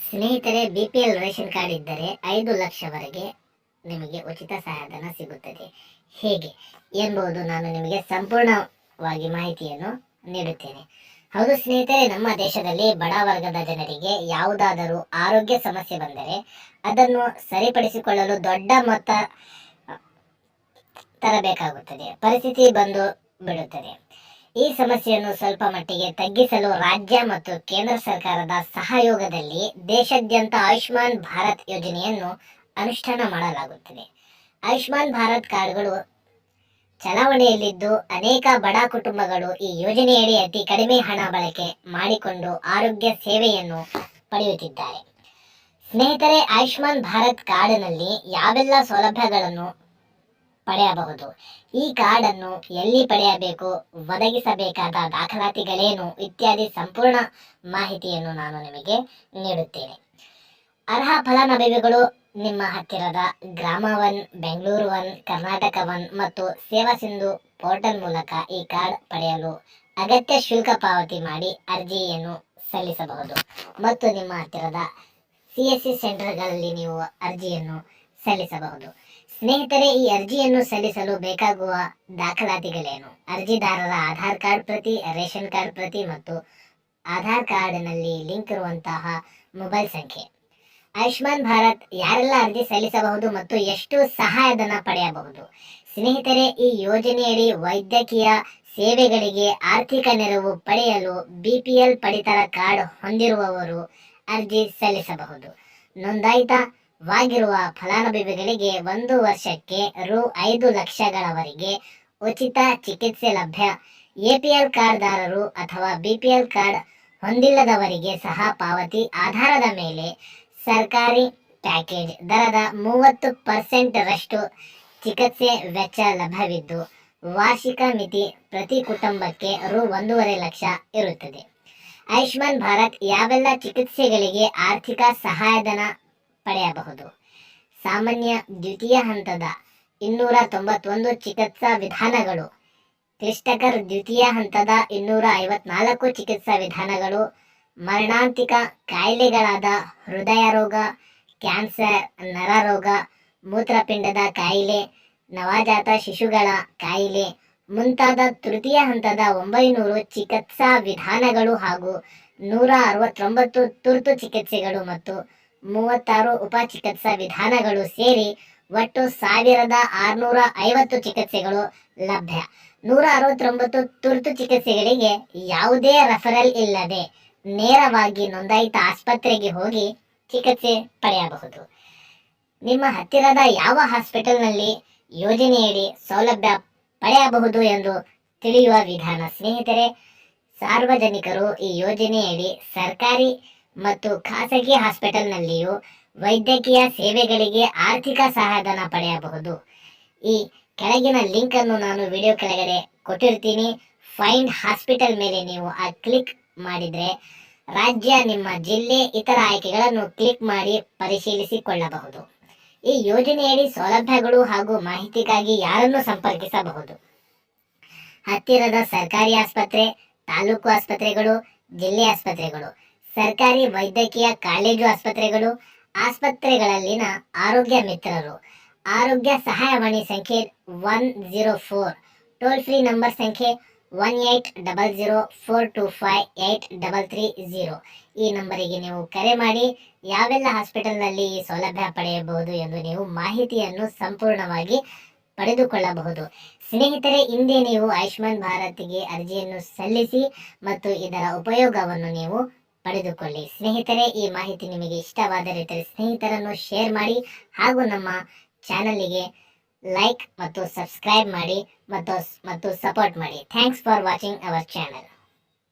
ಸ್ನೇಹಿತರೆ BPL ration card ಇದ್ದರೆ ಐದು ಲಕ್ಷವರೆಗೆ ನಿಮಗೆ ಉಚಿತ ಸಹಾಯಧನ ಸಿಗುತ್ತದೆ. ಹೇಗೆ ಎಂಬುದು ನಾನು ನಿಮಗೆ ಸಂಪೂರ್ಣವಾಗಿ ಮಾಹಿತಿಯನ್ನು ನೀಡುತ್ತೇನೆ. ಹೌದು ಸ್ನೇಹಿತರೆ, ನಮ್ಮ ದೇಶದಲ್ಲಿ ಬಡ ವರ್ಗದ ಜನರಿಗೆ ಯಾವುದಾದರೂ ಆರೋಗ್ಯ ಸಮಸ್ಯೆ ಬಂದರೆ ಅದನ್ನು ಸರಿಪಡಿಸಿಕೊಳ್ಳಲು ದೊಡ್ಡ ಮೊತ್ತ ತರಬೇಕಾಗುತ್ತದೆ. ಪರಿಸ್ಥಿತಿ ಬಂದು ಬಿಡುತ್ತದೆ. ಈ ಸಮಸ್ಯೆಯನ್ನು ಸ್ವಲ್ಪ ಮಟ್ಟಿಗೆ ತಗ್ಗಿಸಲು ರಾಜ್ಯ ಮತ್ತು ಕೇಂದ್ರ ಸರ್ಕಾರದ ಸಹಯೋಗದಲ್ಲಿ ದೇಶಾದ್ಯಂತ ಆಯುಷ್ಮಾನ್ ಭಾರತ್ ಯೋಜನೆಯನ್ನು ಅನುಷ್ಠಾನ ಮಾಡಲಾಗುತ್ತಿದೆ. ಆಯುಷ್ಮಾನ್ ಭಾರತ್ ಕಾರ್ಡ್ಗಳು ಚಲಾವಣೆಯಲ್ಲಿದ್ದು ಅನೇಕ ಬಡ ಕುಟುಂಬಗಳು ಈ ಯೋಜನೆಯಡಿ ಅತಿ ಕಡಿಮೆ ಹಣ ಬಳಕೆ ಮಾಡಿಕೊಂಡು ಆರೋಗ್ಯ ಸೇವೆಯನ್ನು ಪಡೆಯುತ್ತಿದ್ದಾರೆ. ಸ್ನೇಹಿತರೆ, ಆಯುಷ್ಮಾನ್ ಭಾರತ್ ಕಾರ್ಡ್ನಲ್ಲಿ ಯಾವೆಲ್ಲ ಸೌಲಭ್ಯಗಳನ್ನು ಪಡೆಯಬಹುದು. ಈ ಕಾರ್ಡ್ ಅನ್ನು ಎಲ್ಲಿ ಪಡೆಯಬೇಕು, ಒದಗಿಸಬೇಕಾದ ದಾಖಲಾತಿಗಳೇನು ಇತ್ಯಾದಿ ಸಂಪೂರ್ಣ ಮಾಹಿತಿಯನ್ನು ನಾನು ನಿಮಗೆ ನೀಡುತ್ತೇನೆ. ಅರ್ಹ ಫಲಾನುಭವಿಗಳು ನಿಮ್ಮ ಹತ್ತಿರದ Grama one, Bengaluru one, Karnataka one ಮತ್ತು ಸೇವಾ ಸಿಂಧು ಪೋರ್ಟಲ್ ಮೂಲಕ ಈ ಕಾರ್ಡ್ ಪಡೆಯಲು ಅಗತ್ಯ ಶುಲ್ಕ ಪಾವತಿ ಮಾಡಿ ಅರ್ಜಿಯನ್ನು ಸಲ್ಲಿಸಬಹುದು. ಮತ್ತು ನಿಮ್ಮ ಹತ್ತಿರದ ಸಿ ಎಸ್ ಸಿ ಸೆಂಟರ್ಗಳಲ್ಲಿ ನೀವು ಅರ್ಜಿಯನ್ನು ಸಲ್ಲಿಸಬಹುದು. ಸ್ನೇಹಿತರೆ, ಈ ಅರ್ಜಿಯನ್ನು ಸಲ್ಲಿಸಲು ಬೇಕಾಗುವ ದಾಖಲಾತಿಗಳೇನು? ಅರ್ಜಿದಾರರ ಆಧಾರ್ ಕಾರ್ಡ್ ಪ್ರತಿ, ರೇಷನ್ ಕಾರ್ಡ್ ಪ್ರತಿ ಮತ್ತು ಆಧಾರ್ ಕಾರ್ಡ್ನಲ್ಲಿ ಲಿಂಕ್ ಇರುವಂತಹ ಮೊಬೈಲ್ ಸಂಖ್ಯೆ. ಆಯುಷ್ಮಾನ್ ಭಾರತ್ ಯಾರೆಲ್ಲ ಅರ್ಜಿ ಸಲ್ಲಿಸಬಹುದು ಮತ್ತು ಎಷ್ಟು ಸಹಾಯಧನ ಪಡೆಯಬಹುದು? ಸ್ನೇಹಿತರೆ, ಈ ಯೋಜನೆಯಡಿ ವೈದ್ಯಕೀಯ ಸೇವೆಗಳಿಗೆ ಆರ್ಥಿಕ ನೆರವು ಪಡೆಯಲು ಬಿಪಿಎಲ್ ಪಡಿತರ ಕಾರ್ಡ್ ಹೊಂದಿರುವವರು ಅರ್ಜಿ ಸಲ್ಲಿಸಬಹುದು. ನೋಂದಾಯಿತವಾಗಿರುವ ಫಲಾನುಭವಿಗಳಿಗೆ ಒಂದು ವರ್ಷಕ್ಕೆ ರು ಐದು ಲಕ್ಷಗಳವರೆಗೆ ಉಚಿತ ಚಿಕಿತ್ಸೆ ಲಭ್ಯ. ಎಪಿಎಲ್ ಕಾರ್ಡ್ದಾರರು ಅಥವಾ ಬಿಪಿಎಲ್ ಕಾರ್ಡ್ ಹೊಂದಿಲ್ಲದವರಿಗೆ ಸಹ ಪಾವತಿ ಆಧಾರದ ಮೇಲೆ ಸರ್ಕಾರಿ ಪ್ಯಾಕೇಜ್ ದರದ ಮೂವತ್ತು ಪರ್ಸೆಂಟ್ ರಷ್ಟು ಚಿಕಿತ್ಸೆ ವೆಚ್ಚ ಲಭ್ಯವಿದ್ದು, ವಾರ್ಷಿಕ ಮಿತಿ ಪ್ರತಿ ಕುಟುಂಬಕ್ಕೆ ರು ಒಂದೂವರೆ ಲಕ್ಷ ಇರುತ್ತದೆ. ಆಯುಷ್ಮಾನ್ ಭಾರತ್ ಯಾವೆಲ್ಲ ಚಿಕಿತ್ಸೆಗಳಿಗೆ ಆರ್ಥಿಕ ಸಹಾಯಧನ ಪಡೆಯಬಹುದು. ಸಾಮಾನ್ಯ ದ್ವಿತೀಯ ಹಂತದ ಇನ್ನೂರ ತೊಂಬತ್ತೊಂದು ಚಿಕಿತ್ಸಾ ವಿಧಾನಗಳು. ಕ್ಲಿಷ್ಟಕರ್ ದ್ವಿತೀಯ ಹಂತದ ಇನ್ನೂರ ಐವತ್ನಾಲ್ಕು ಚಿಕಿತ್ಸಾ ವಿಧಾನಗಳು. ಮರಣಾಂತಿಕ ಕಾಯಿಲೆಗಳಾದ ಹೃದಯ ರೋಗ, ಕ್ಯಾನ್ಸರ್ ನರರೋಗ ಮೂತ್ರಪಿಂಡದ ಕಾಯಿಲೆ, ನವಜಾತ ಶಿಶುಗಳ ಕಾಯಿಲೆ ಮುಂತಾದ ತೃತೀಯ ಹಂತದ ಒಂಬೈನೂರು ಚಿಕಿತ್ಸಾ ವಿಧಾನಗಳು ಹಾಗೂ ನೂರ ಅರವತ್ತೊಂಬತ್ತು ತುರ್ತು ಚಿಕಿತ್ಸೆಗಳು ಮತ್ತು ಮೂವತ್ತಾರು ಉಪಚಿಕಿತ್ಸಾ ವಿಧಾನಗಳು ಸೇರಿ ಒಟ್ಟು ಸಾವಿರದ ಆರುನೂರ ಐವತ್ತು ಚಿಕಿತ್ಸೆಗಳು ಲಭ್ಯ. ನೂರ ಅರವತ್ತೊಂಬತ್ತು ತುರ್ತು ಚಿಕಿತ್ಸೆಗಳಿಗೆ ಯಾವುದೇ ರೆಫರಲ್ ಇಲ್ಲದೆ ನೇರವಾಗಿ ನೋಂದಾಯಿತ ಆಸ್ಪತ್ರೆಗೆ ಹೋಗಿ ಚಿಕಿತ್ಸೆ ಪಡೆಯಬಹುದು. ನಿಮ್ಮ ಹತ್ತಿರದ ಯಾವ ಹಾಸ್ಪಿಟಲ್ನಲ್ಲಿ ಯೋಜನೆಯಡಿ ಸೌಲಭ್ಯ ಪಡೆಯಬಹುದು ಎಂದು ತಿಳಿಯುವ ವಿಧಾನ ಸ್ನೇಹಿತರೆ, ಸಾರ್ವಜನಿಕರು ಈ ಯೋಜನೆಯಡಿ ಸರ್ಕಾರಿ ಮತ್ತು ಖಾಸಗಿ ಹಾಸ್ಪಿಟಲ್ನಲ್ಲಿಯೂ ವೈದ್ಯಕೀಯ ಸೇವೆಗಳಿಗೆ ಆರ್ಥಿಕ ಸಹಾಯಧನ ಪಡೆಯಬಹುದು. ಈ ಕೆಳಗಿನ ಲಿಂಕ್ ಅನ್ನು ನಾನು ವಿಡಿಯೋ ಕೆಳಗಡೆ ಕೊಟ್ಟಿರ್ತೀನಿ. ಫೈಂಡ್ ಹಾಸ್ಪಿಟಲ್ ಮೇಲೆ ನೀವು ಆ ಕ್ಲಿಕ್ ಮಾಡಿದರೆ ರಾಜ್ಯ, ನಿಮ್ಮ ಜಿಲ್ಲೆ, ಇತರ ಆಯ್ಕೆಗಳನ್ನು ಕ್ಲಿಕ್ ಮಾಡಿ ಪರಿಶೀಲಿಸಿಕೊಳ್ಳಬಹುದು. ಈ ಯೋಜನೆಯಡಿ ಸೌಲಭ್ಯಗಳು ಹಾಗೂ ಮಾಹಿತಿಗಾಗಿ ಯಾರನ್ನು ಸಂಪರ್ಕಿಸಬಹುದು? ಹತ್ತಿರದ ಸರ್ಕಾರಿ ಆಸ್ಪತ್ರೆ, ತಾಲೂಕು ಆಸ್ಪತ್ರೆಗಳು, ಜಿಲ್ಲೆ ಆಸ್ಪತ್ರೆಗಳು. ಸರ್ಕಾರಿ ವೈದ್ಯಕೀಯ ಕಾಲೇಜು ಆಸ್ಪತ್ರೆಗಳು, ಆಸ್ಪತ್ರೆಗಳಲ್ಲಿನ ಆರೋಗ್ಯ ಮಿತ್ರರು. ಆರೋಗ್ಯ ಸಹಾಯವಾಣಿ ಸಂಖ್ಯೆ one zero four. Toll free number ಸಂಖ್ಯೆ one eight double zero four two five eight double three zero. ಈ ನಂಬರಿಗೆ ನೀವು ಕರೆ ಮಾಡಿ ಯಾವೆಲ್ಲ ಹಾಸ್ಪಿಟಲ್ನಲ್ಲಿ ಈ ಸೌಲಭ್ಯ ಪಡೆಯಬಹುದು ಎಂದು ನೀವು ಮಾಹಿತಿಯನ್ನು ಸಂಪೂರ್ಣವಾಗಿ ಪಡೆದುಕೊಳ್ಳಬಹುದು. ಸ್ನೇಹಿತರೆ, ಹಿಂದೆ ನೀವು ಆಯುಷ್ಮಾನ್ ಭಾರತ್ಗೆ ಅರ್ಜಿಯನ್ನು ಸಲ್ಲಿಸಿ ಮತ್ತು ಇದರ ಉಪಯೋಗವನ್ನು ನೀವು ಪಡೆದುಕೊಳ್ಳಿ. ಸ್ನೇಹಿತರೆ, ಈ ಮಾಹಿತಿ ನಿಮಗೆ ಇಷ್ಟವಾದರೆ ತರ ಸ್ನೇಹಿತರನ್ನು ಶೇರ್ ಮಾಡಿ ಹಾಗೂ ನಮ್ಮ ಚಾನಲಿಗೆ ಲೈಕ್ ಮತ್ತು ಸಬ್ಸ್ಕ್ರೈಬ್ ಮಾಡಿ ಮತ್ತು ಮತ್ತು ಸಪೋರ್ಟ್ ಮಾಡಿ. Thanks for watching our channel.